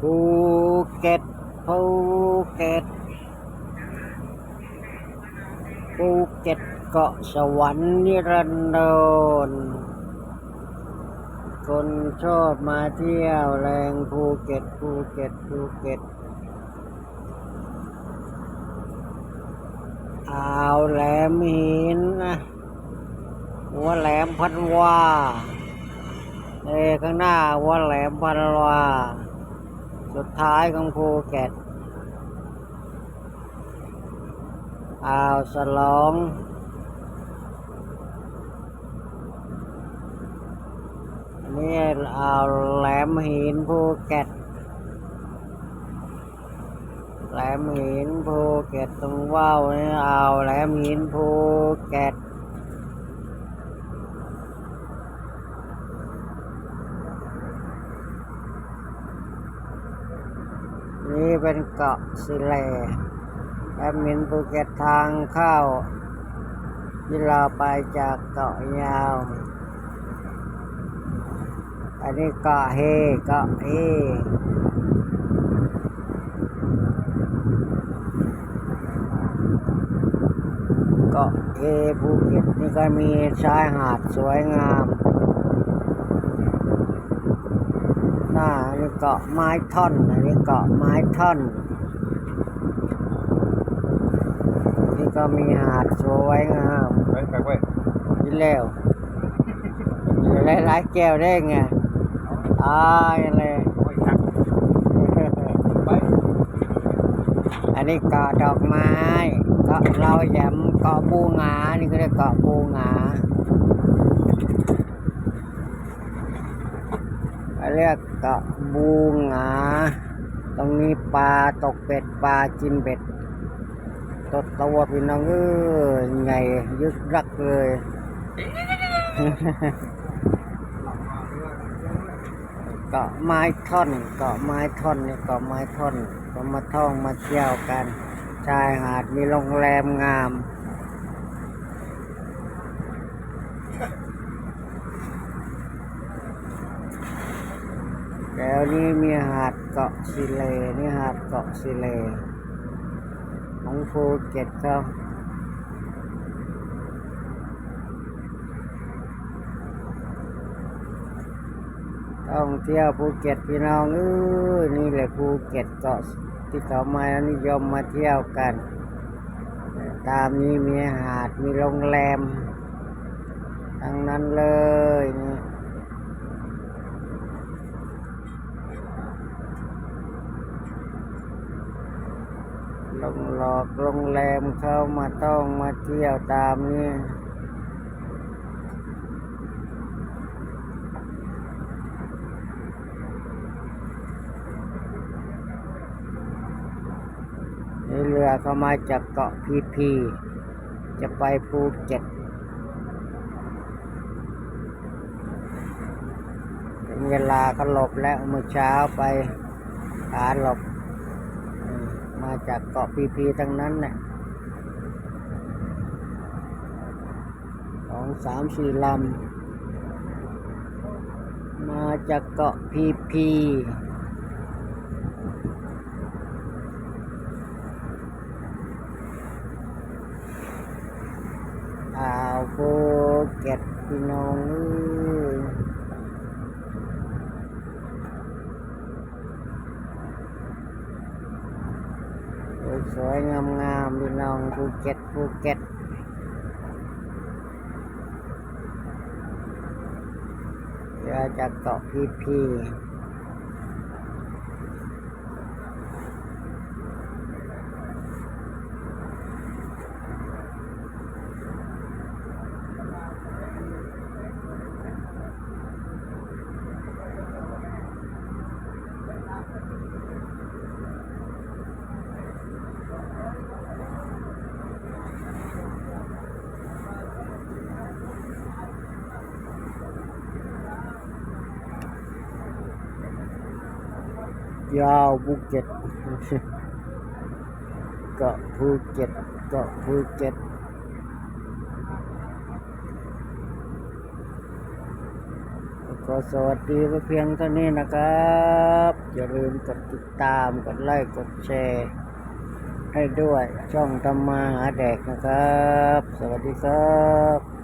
ภูเก็ตภูเก็ตภูเก็ตเกาะสวรรค์นิรันดรคนชอบมาเที่ยวแรงภูเก็ตภูเก็ตภูเก็ตอ่าวแหลมหินนะหัวแหลมพันวาเอข้างหน้าหัวแหลมพันวา สุดท้ายของภูเก็ตอ่าวสลองนี่อ่าวแหลมหินภูเก็ตแหลมหินภูเก็ตตรงว่าวนี่อ่าวแหลมหินภูเก็ต นี่เป็นเกาะสิเลแอดมินภูเก็ตทางเข้าที่เราไปจากเกาะยาว อันนี้เกาะเฮเกาะเฮเกาะเฮภูเก็ตนี่ก็มีชายหาดสวยงาม หน้าอันนี้เกาะไม้ท่อนอันนี้เกาะไม้ท่อน นี่ก็มีหาดสวยงามไปไปไปกินแล้วหลายหลายๆแก้วได้ไงตายเลยโอ้ยหักไปอันนี้เกาะดอกไม้เกาะเราแยมเกาะปูงานี่ก็เรียกเกาะปูงา เรียกเกาะบูงาตรงนี้ปลาตกเป็ดปลากินเบ็ดตดตัวพี่น้องเอ้ยไงยึกรักเลย เกาะไม้ท่อนเกาะไม้ท่อนนี่เกาะไม้ท่อนก็มาท่องมาเที่ยวกัน ชายหาดมีโรงแรมงาม วนี่มีหาดเกาะสิเลนี่หาดเกาะสิเล ของภูเก็ตเขาท่องเที่ยวภูเก็ตพี่น้องเอ้ยนี่แหละภูเก็ตเกาะที่เขามานิยมมาเที่ยวกัน ตามนี้มีหาดมีโรงแรมทั้งนั้นเลยนี่ ลงหลอกโรงแรมเข้ามาต้องมาเที่ยวตามนี่นี่เรือเข้ามาจากเกาะพีพี จะไปภูเก็ตเวลาก็หลบแล้วเมื่อเช้าไปขาหลบ มาจากเกาะพีพีทั้งนั้นเนี่ยสองสามสี่ลำ มาจากเกาะพีพีอ่าวภูเก็ตพี่น้องเอ้ สวยๆงามๆพี่น้องภูเก็ตภูเก็ตเรือจากเกาะพีพี ยาวภูเก็ตเกาะภูเก็ตเกาะภูเก็ตขอสวัสดีเพียงเท่านี้นะครับ อย่าลืมกดติดตามกดไลค์กดแชร์ให้ด้วยช่องทำมาหาแดกนะครับ สวัสดีครับ